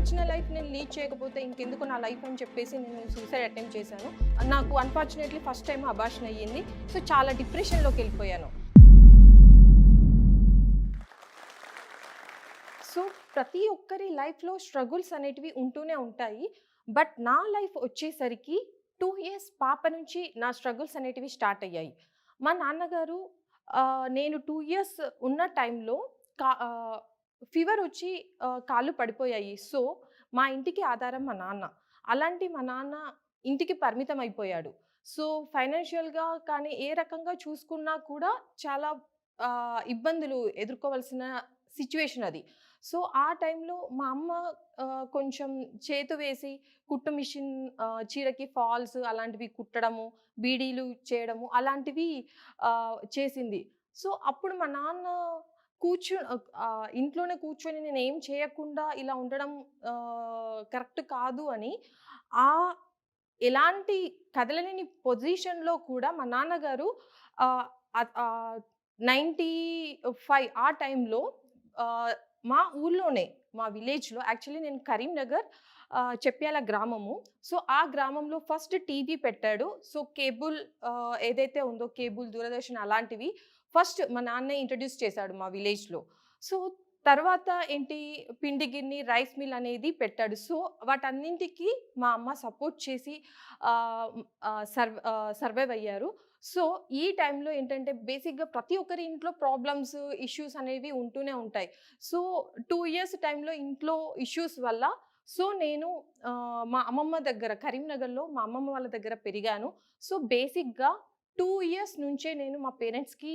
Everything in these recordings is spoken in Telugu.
నచ్చిన లైఫ్ నేను లీడ్ చేయకపోతే ఇంకెందుకు నా లైఫ్ అని చెప్పేసి నేను సూసైడ్ అటెంప్ట్ చేశాను. నాకు అన్ఫార్చునేట్లీ ఫస్ట్ టైం అబార్షన్ అయ్యింది. సో చాలా డిప్రెషన్లోకి వెళ్ళిపోయాను. సో ప్రతి ఒక్కరి లైఫ్లో స్ట్రగుల్స్ అనేటివి ఉంటూనే ఉంటాయి. బట్ నా లైఫ్ వచ్చేసరికి టూ ఇయర్స్ పాప నుంచి నా స్ట్రగుల్స్ అనేటివి స్టార్ట్ అయ్యాయి. మా నాన్నగారు నేను టూ ఇయర్స్ ఉన్న టైంలో కా ఫీవర్ వచ్చి కాళ్ళు పడిపోయాయి. సో మా ఇంటికి ఆధారం మా నాన్న. అలాంటి మా నాన్న ఇంటికి పరిమితం అయిపోయాడు సో ఫైనాన్షియల్గా కానీ ఏ రకంగా చూసుకున్నా కూడా చాలా ఇబ్బందులు ఎదుర్కోవాల్సిన సిచ్యువేషన్ అది. సో ఆ టైంలో మా అమ్మ కొంచెం చేతు వేసి కుట్టు మిషన్ చీరకి ఫాల్స్ అలాంటివి కుట్టడము బీడీలు చేయడము అలాంటివి చేసింది. సో అప్పుడు మా నాన్న కూర్చో ఇంట్లోనే కూర్చొని నేను ఏం చేయకుండా ఇలా ఉండడం కరెక్ట్ కాదు అని ఆ ఎలాంటి కదలలేని పొజిషన్లో కూడా మా నాన్నగారు నైంటీ ఫైవ్ ఆ టైంలో మా ఊర్లోనే మా విలేజ్లో యాక్చువల్లీ నేను కరీంనగర్ చెప్పాల గ్రామము. సో ఆ గ్రామంలో ఫస్ట్ టీవీ పెట్టాడు. సో కేబుల్ ఏదైతే ఉందో కేబుల్ దూరదర్శన్ అలాంటివి ఫస్ట్ మా నాన్న ఇంట్రడ్యూస్ చేశాడు మా విలేజ్లో. సో తర్వాత ఏంటి? పిండి గిన్ని రైస్ మిల్ అనేది పెట్టాడు. సో వాటన్నింటికి మా అమ్మ సపోర్ట్ చేసి సర్వ్ సర్వైవ్ అయ్యారు. సో ఈ టైంలో ఏంటంటే బేసిక్గా ప్రతి ఒక్కరి ఇంట్లో ప్రాబ్లమ్స్ ఇష్యూస్ అనేవి ఉంటూనే ఉంటాయి. సో టూ ఇయర్స్ టైంలో ఇంట్లో ఇష్యూస్ వల్ల సో నేను మా అమ్మమ్మ దగ్గర కరీంనగర్లో మా అమ్మమ్మ వాళ్ళ దగ్గర పెరిగాను. సో బేసిక్గా టూ ఇయర్స్ నుంచే నేను మా పేరెంట్స్కి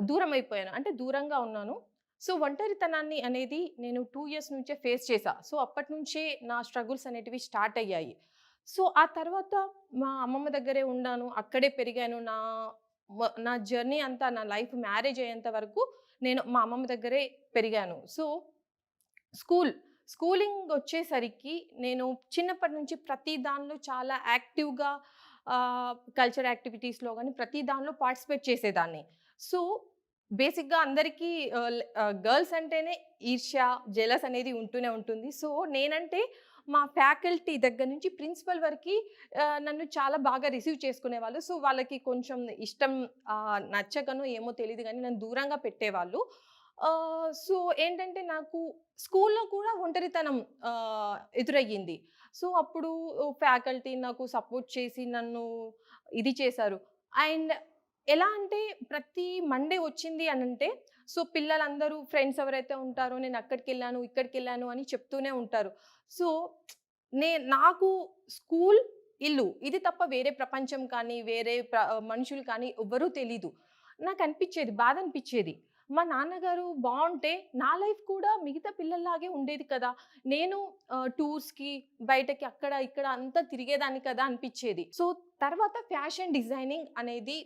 దూరం అయిపోయాను. అంటే దూరంగా ఉన్నాను. సో ఒంటరితనాన్ని అనేది నేను టూ ఇయర్స్ నుంచే ఫేస్ చేశా. సో అప్పటి నుంచే నా స్ట్రగుల్స్ అనేటివి స్టార్ట్ అయ్యాయి. సో ఆ తర్వాత మా అమ్మమ్మ దగ్గరే ఉన్నాను అక్కడే పెరిగాను. నా నా జర్నీ అంతా నా లైఫ్ మ్యారేజ్ అయ్యేంత వరకు నేను మా అమ్మమ్మ దగ్గరే పెరిగాను. సో స్కూల్ స్కూలింగ్ వచ్చేసరికి నేను చిన్నప్పటి నుంచి ప్రతి దానిలో చాలా యాక్టివ్గా కల్చర్ యాక్టివిటీస్లో కానీ ప్రతి దానిలో పార్టిసిపేట్ చేసేదాన్ని. సో బేసిక్గా అందరికీ గర్ల్స్ అంటేనే ఈర్ష్య జెలస్ అనేది ఉంటూనే ఉంటుంది. సో నేనంటే మా ఫ్యాకల్టీ దగ్గర నుంచి ప్రిన్సిపల్ వరకు నన్ను చాలా బాగా రిసీవ్ చేసుకునేవాళ్ళు. సో వాళ్ళకి కొంచెం ఇష్టం నచ్చకను ఏమో తెలియదు కానీ నన్ను దూరంగా పెట్టేవాళ్ళు. సో ఏంటంటే నాకు స్కూల్లో కూడా ఒంటరితనం ఎదురయ్యింది. సో అప్పుడు ఫ్యాకల్టీ నాకు సపోర్ట్ చేసి నన్ను ఇది చేశారు. అండ్ ఎలా అంటే ప్రతి మండే వచ్చింది అని అంటే సో పిల్లలందరూ ఫ్రెండ్స్ ఎవరైతే ఉంటారో నేను అక్కడికి వెళ్ళాను ఇక్కడికి వెళ్ళాను అని చెప్తూనే ఉంటారు. సో నే నాకు స్కూల్ ఇల్లు ఇది తప్ప వేరే ప్రపంచం కానీ వేరే ప్ర మనుషులు కానీ ఎవ్వరూ తెలీదు. నాకు అనిపించేది బాధ అనిపించేది. మా నాన్నగారు బాగుంటే నా లైఫ్ కూడా మిగతా పిల్లల్లాగే ఉండేది కదా. నేను టూర్స్కి బయటకి అక్కడ ఇక్కడ అంతా తిరిగేదాన్ని కదా అనిపించేది. సో తర్వాత ఫ్యాషన్ డిజైనింగ్ అనేది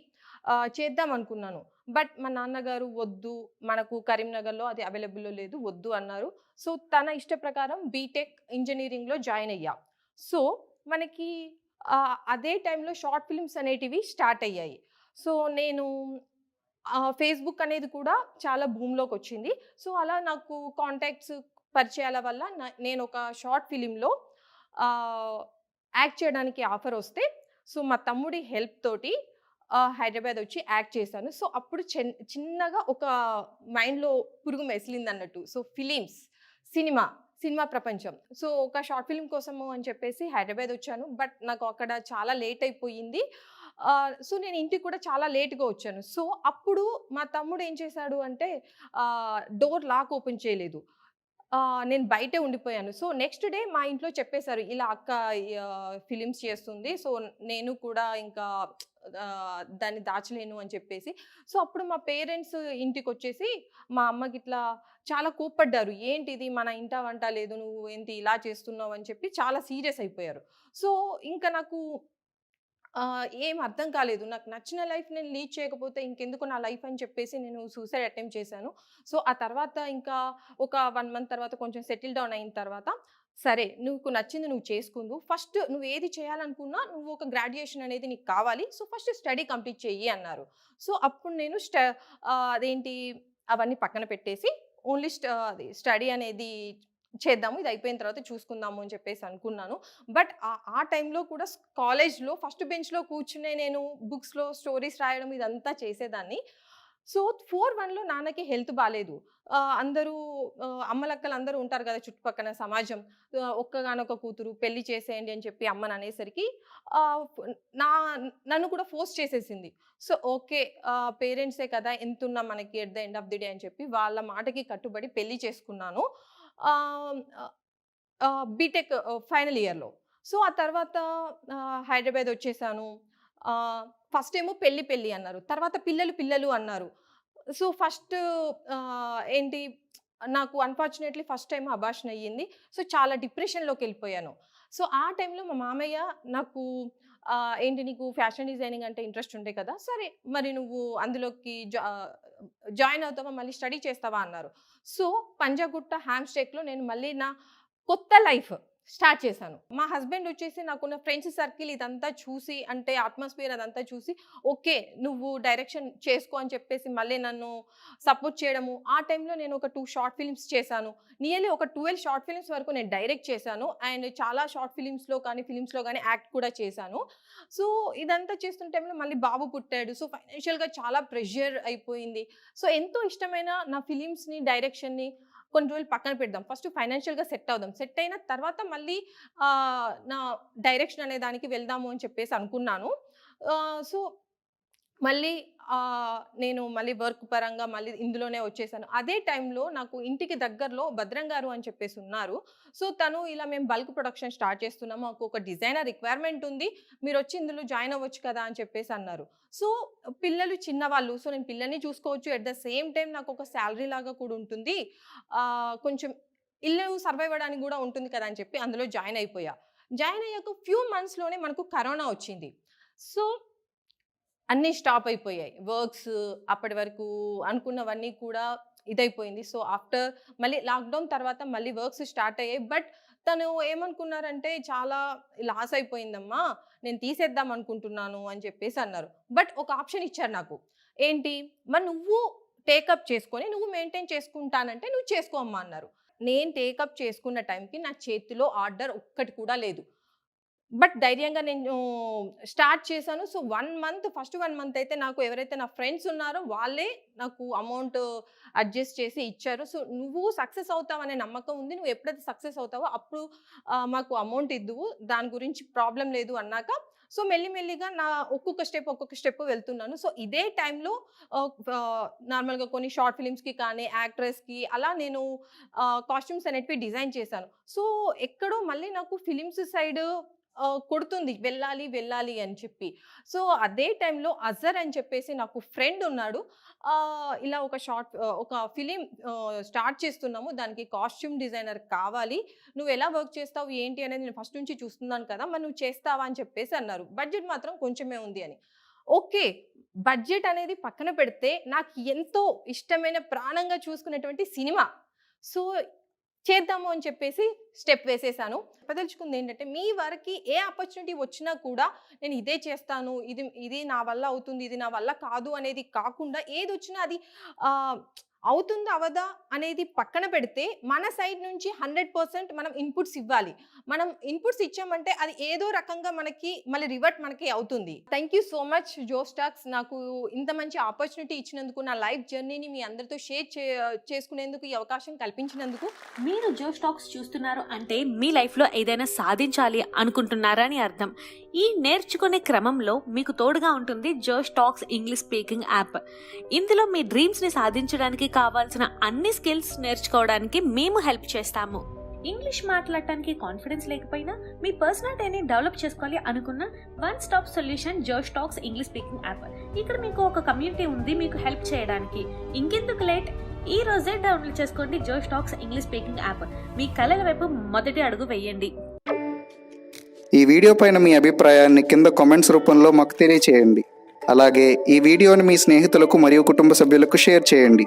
చేద్దాం అనుకున్నాను. బట్ మా నాన్నగారు వద్దు మనకు కరీంనగర్లో అది అవైలబుల్లో లేదు వద్దు అన్నారు. సో తన ఇష్ట ప్రకారం బీటెక్ ఇంజనీరింగ్లో జాయిన్ అయ్యా. సో మనకి అదే టైంలో షార్ట్ ఫిల్మ్స్ అనేటివి స్టార్ట్ అయ్యాయి. సో నేను ఫేస్బుక్ అనేది కూడా చాలా భూమిలోకి వచ్చింది సో అలా నాకు కాంటాక్ట్స్ పరిచయాల వల్ల నా- నేను ఒక షార్ట్ ఫిలింలో యాక్ట్ చేయడానికి ఆఫర్ వస్తే సో మా తమ్ముడి హెల్ప్ తోటి హైదరాబాద్ వచ్చి యాక్ట్ చేశాను. సో అప్పుడు చిన్నగా ఒక మైండ్లో పురుగు మెసిలింది అన్నట్టు సో ఫిలిమ్స్ సినిమా సినిమా ప్రపంచం. సో ఒక షార్ట్ ఫిల్మ్ కోసము అని చెప్పేసి హైదరాబాద్ వచ్చాను. బట్ నాకు అక్కడ చాలా లేట్ అయిపోయింది. సో నేను ఇంటికి కూడా చాలా లేట్గా వచ్చాను. సో అప్పుడు మా తమ్ముడు ఏం చేశాడు అంటే డోర్ లాక్ ఓపెన్ చేయలేదు. నేను బయటే ఉండిపోయాను. సో నెక్స్ట్ డే మా ఇంట్లో చెప్పేశారు ఇలా అక్క ఫిలిమ్స్ చేస్తుంది. సో నేను కూడా ఇంకా దాన్ని దాచలేను అని చెప్పేసి. సో అప్పుడు మా పేరెంట్స్ ఇంటికి వచ్చేసి మా అమ్మకి ఇట్లా చాలా కోప్పడ్డారు. ఏంటిది? మన ఇంట వంట లేదు. నువ్వు ఏంటి ఇలా చేస్తున్నావు? అని చెప్పి చాలా సీరియస్ అయిపోయారు. సో ఇంకా నాకు ఏం అర్థం కాలేదు. నాకు నచ్చిన లైఫ్ నేను లీడ్ చేయకపోతే ఇంకెందుకు నా లైఫ్ అని చెప్పేసి నేను సూసైడ్ అటెంప్ట్ చేశాను. సో ఆ తర్వాత ఇంకా ఒక వన్ మంత్ తర్వాత కొంచెం సెటిల్ డౌన్ అయిన తర్వాత సరే నువ్వు నచ్చింది నువ్వు చేసుకుందు. ఫస్ట్ నువ్వు ఏది చేయాలనుకున్నా నువ్వు ఒక గ్రాడ్యుయేషన్ అనేది నీకు కావాలి. సో ఫస్ట్ స్టడీ కంప్లీట్ చెయ్యి అన్నారు. సో అప్పుడు నేను స్ట అదేంటి అవన్నీ పక్కన పెట్టేసి ఓన్లీ అది స్టడీ అనేది చేద్దాము ఇది అయిపోయిన తర్వాత చూసుకుందాము అని చెప్పేసి అనుకున్నాను. బట్ ఆ టైంలో కూడా కాలేజ్లో ఫస్ట్ బెంచ్లో కూర్చునే నేను బుక్స్లో స్టోరీస్ రాయడం ఇదంతా చేసేదాన్ని. సో ఫోర్ వన్లో నాన్నకి హెల్త్ బాగాలేదు అందరూ అమ్మలక్కలు అందరూ ఉంటారు కదా చుట్టుపక్కల సమాజం. ఒక్కగానొక్క కూతురు పెళ్ళి చేసేయండి అని చెప్పి అమ్మని అనేసరికి నా నన్ను కూడా ఫోర్స్ చేసేసింది. సో ఓకే పేరెంట్సే కదా ఎంతున్నా మనకి at the end of the day అని చెప్పి వాళ్ళ మాటకి కట్టుబడి పెళ్ళి చేసుకున్నాను. బీటెక్ ఫైనల్ ఇయర్లో. సో ఆ తర్వాత హైదరాబాద్ వచ్చేసాను. ఫస్ట్ ఏమో పెళ్ళి పెళ్ళి అన్నారు. తర్వాత పిల్లలు పిల్లలు అన్నారు. సో ఫస్ట్ ఏంటి నాకు అన్ఫార్చునేట్లీ ఫస్ట్ టైం అభాషణ అయ్యింది. సో చాలా డిప్రెషన్లోకి వెళ్ళిపోయాను. సో ఆ టైంలో మా మామయ్య నాకు ఏంటి నీకు ఫ్యాషన్ డిజైనింగ్ అంటే ఇంట్రెస్ట్ ఉండే కదా సరే మరి నువ్వు అందులోకి జా జాయిన్ అవుతావా మళ్ళీ స్టడీ చేస్తావా అన్నారు. సో పంజాగుట్ట హ్యామ్స్టేక్లో నేను మళ్ళీ నా కొత్త లైఫ్ స్టార్ట్ చేశాను. మా హస్బెండ్ వచ్చేసి నాకున్న ఫ్రెండ్స్ సర్కిల్ ఇదంతా చూసి అంటే అట్మాస్ఫియర్ అదంతా చూసి ఓకే నువ్వు డైరెక్షన్ చేసుకో అని చెప్పేసి మళ్ళీ నన్ను సపోర్ట్ చేయడము. ఆ టైంలో నేను ఒక టూ షార్ట్ ఫిల్మ్స్ చేశాను. నియర్లీ ఒక ట్వెల్వ్ షార్ట్ ఫిల్మ్స్ వరకు నేను డైరెక్ట్ చేశాను. అండ్ చాలా షార్ట్ ఫిలిమ్స్లో కానీ ఫిలిమ్స్లో కానీ యాక్ట్ కూడా చేశాను. సో ఇదంతా చేస్తున్న టైంలో మళ్ళీ బాబు పుట్టాడు. సో ఫైనాన్షియల్గా చాలా ప్రెషర్ అయిపోయింది. సో ఎంతో ఇష్టమైన నా ఫిలిమ్స్ని డైరెక్షన్ని కొన్ని రోజులు పక్కన పెడదాం. ఫస్ట్ ఫైనాన్షియల్గా సెట్ అవుదాం. సెట్ అయిన తర్వాత మళ్ళీ నా డైరెక్షన్ అనే దానికి వెళ్దాము అని చెప్పేసి అనుకున్నాను. సో మళ్ళీ నేను మళ్ళీ వర్క్ పరంగా మళ్ళీ ఇందులోనే వచ్చేసాను. అదే టైంలో నాకు ఇంటికి దగ్గరలో భద్రం గారు అని చెప్పేసి ఉన్నారు. సో తను ఇలా మేము బల్క్ ప్రొడక్షన్ స్టార్ట్ చేస్తున్నాము మాకు ఒక డిజైనర్ రిక్వైర్మెంట్ ఉంది. మీరు వచ్చి ఇందులో జాయిన్ అవ్వచ్చు కదా అని చెప్పేసి అన్నారు. సో పిల్లలు చిన్నవాళ్ళు సో నేను పిల్లల్ని చూసుకోవచ్చు. ఎట్ ద సేమ్ టైం నాకు ఒక శాలరీ లాగా కూడా ఉంటుంది. కొంచెం ఇల్లు సర్వైవ్ అవ్వడానికి కూడా ఉంటుంది కదా అని చెప్పి అందులో జాయిన్ అయిపోయా. జాయిన్ అయ్యాక ఫ్యూ మంత్స్లోనే మనకు కరోనా వచ్చింది. సో అన్నీ స్టాప్ అయిపోయాయి. వర్క్స్ అప్పటి వరకు అనుకున్నవన్నీ కూడా ఇదైపోయింది. సో ఆఫ్టర్ మళ్ళీ లాక్డౌన్ తర్వాత మళ్ళీ వర్క్స్ స్టార్ట్ అయ్యాయి. బట్ తను ఏమనుకున్నారంటే చాలా లాస్ అయిపోయిందమ్మా నేను తీసేద్దాం అనుకుంటున్నాను అని చెప్పేసి అన్నారు. బట్ ఒక ఆప్షన్ ఇచ్చారు నాకు. ఏంటి? మరి నువ్వు టేకప్ చేసుకొని నువ్వు మెయింటైన్ చేసుకుంటానంటే నువ్వు చేసుకో అమ్మా అన్నారు. నేను టేకప్ చేసుకున్న టైంకి నా చేతిలో ఆర్డర్ ఒక్కటి కూడా లేదు. బట్ ధైర్యంగా నేను స్టార్ట్ చేశాను. So one month first one month అయితే నాకు ఎవరైతే నా ఫ్రెండ్స్ ఉన్నారో వాళ్ళే నాకు అమౌంట్ అడ్జస్ట్ చేసి ఇచ్చారు. సో నువ్వు సక్సెస్ అవుతావు అనే నమ్మకం ఉంది. నువ్వు ఎప్పుడైతే సక్సెస్ అవుతావో అప్పుడు మాకు అమౌంట్ ఇద్దువు. దాని గురించి ప్రాబ్లం లేదు అన్నాక సో మెల్లిమెల్లిగా నా ఒక్కొక్క స్టెప్ ఒక్కొక్క స్టెప్ వెళ్తున్నాను. సో ఇదే టైంలో నార్మల్గా కొన్ని షార్ట్ ఫిలిమ్స్కి కానీ యాక్ట్రెస్కి అలా నేను కాస్ట్యూమ్స్ అనేటివి డిజైన్ చేశాను. సో ఎక్కడో మళ్ళీ నాకు ఫిలిమ్స్ సైడ్ కొడుతుంది. వెళ్ళాలి వెళ్ళాలి అని చెప్పి. సో అదే టైంలో అజర్ అని చెప్పేసి నాకు ఫ్రెండ్ ఉన్నాడు. ఇలా ఒక షార్ట్ ఒక ఫిలిం స్టార్ట్ చేస్తున్నాము. దానికి కాస్ట్యూమ్ డిజైనర్ కావాలి. నువ్వు ఎలా వర్క్ చేస్తావు ఏంటి అనేది నేను ఫస్ట్ నుంచి చూస్తున్నాను కదా మరి నువ్వు చేస్తావా అని చెప్పేసి అన్నారు. బడ్జెట్ మాత్రం కొంచెమే ఉంది అని. ఓకే బడ్జెట్ అనేది పక్కన పెడితే నాకు ఎంతో ఇష్టమైన ప్రాణంగా చూసుకునేటువంటి సినిమా. సో చేద్దాము అని చెప్పేసి స్టెప్ వేసేసాను. చెప్పదలుచుకుంది ఏంటంటే మీ వరకు ఏ ఆపర్చునిటీ వచ్చినా కూడా నేను ఇదే చేస్తాను ఇది ఇది నా వల్ల అవుతుంది ఇది నా వల్ల కాదు అనేది కాకుండా ఏది వచ్చినా అది అవుతుందా అవదా అనేది పక్కన పెడితే మన సైడ్ నుంచి హండ్రెడ్ పర్సెంట్ మనం ఇన్పుట్స్ ఇవ్వాలి. మనం ఇన్పుట్స్ ఇచ్చామంటే అది ఏదో రకంగా మనకి మళ్ళీ రివర్ట్ మనకి అవుతుంది. Thank you so much Josh Talks నాకు ఇంత మంచి ఆపర్చునిటీ ఇచ్చినందుకు నా లైఫ్ జర్నీని మీ అందరితో షేర్ చే చేసుకునేందుకు ఈ అవకాశం కల్పించినందుకు. మీరు జోస్టాక్స్ చూస్తున్నారు అంటే మీ లైఫ్లో ఏదైనా సాధించాలి అనుకుంటున్నారా అని అర్థం. ఈ నేర్చుకునే క్రమంలో మీకు తోడుగా ఉంటుంది జోస్టాక్స్ ఇంగ్లీష్ స్పీకింగ్ యాప్ ఇందులో మీ డ్రీమ్స్ని సాధించడానికి కావాల్సిన అన్ని స్కిల్స్ నేర్చుకోవడానికి మేము హెల్ప్ చేస్తాము. ఇంగ్లీష్ మాట్లాడటానికి కాన్ఫిడెన్స్ లేకపోయినా మీ పర్సనాలిటీని డెవలప్ చేసుకోవాలి అనుకున్న one stop solution Josh Talks English speaking app. ఇక్కడ మీకు ఒక కమ్యూనిటీ ఉంది మీకు హెల్ప్ చేయడానికి. ఇంకెందుకు లేట్? ఈ రోజే డౌన్లోడ్ చేసుకోండి Josh Talks English speaking app. మీ కళల వైపు మొదటి అడుగు వేయండి. ఈ వీడియో పైన మీ అభిప్రాయాన్ని కింద కామెంట్స్ రూపంలో మాకు తెలియచేయండి. అలాగే ఈ వీడియోని మీ స్నేహితులకు మరియు కుటుంబ సభ్యులకు షేర్ చేయండి.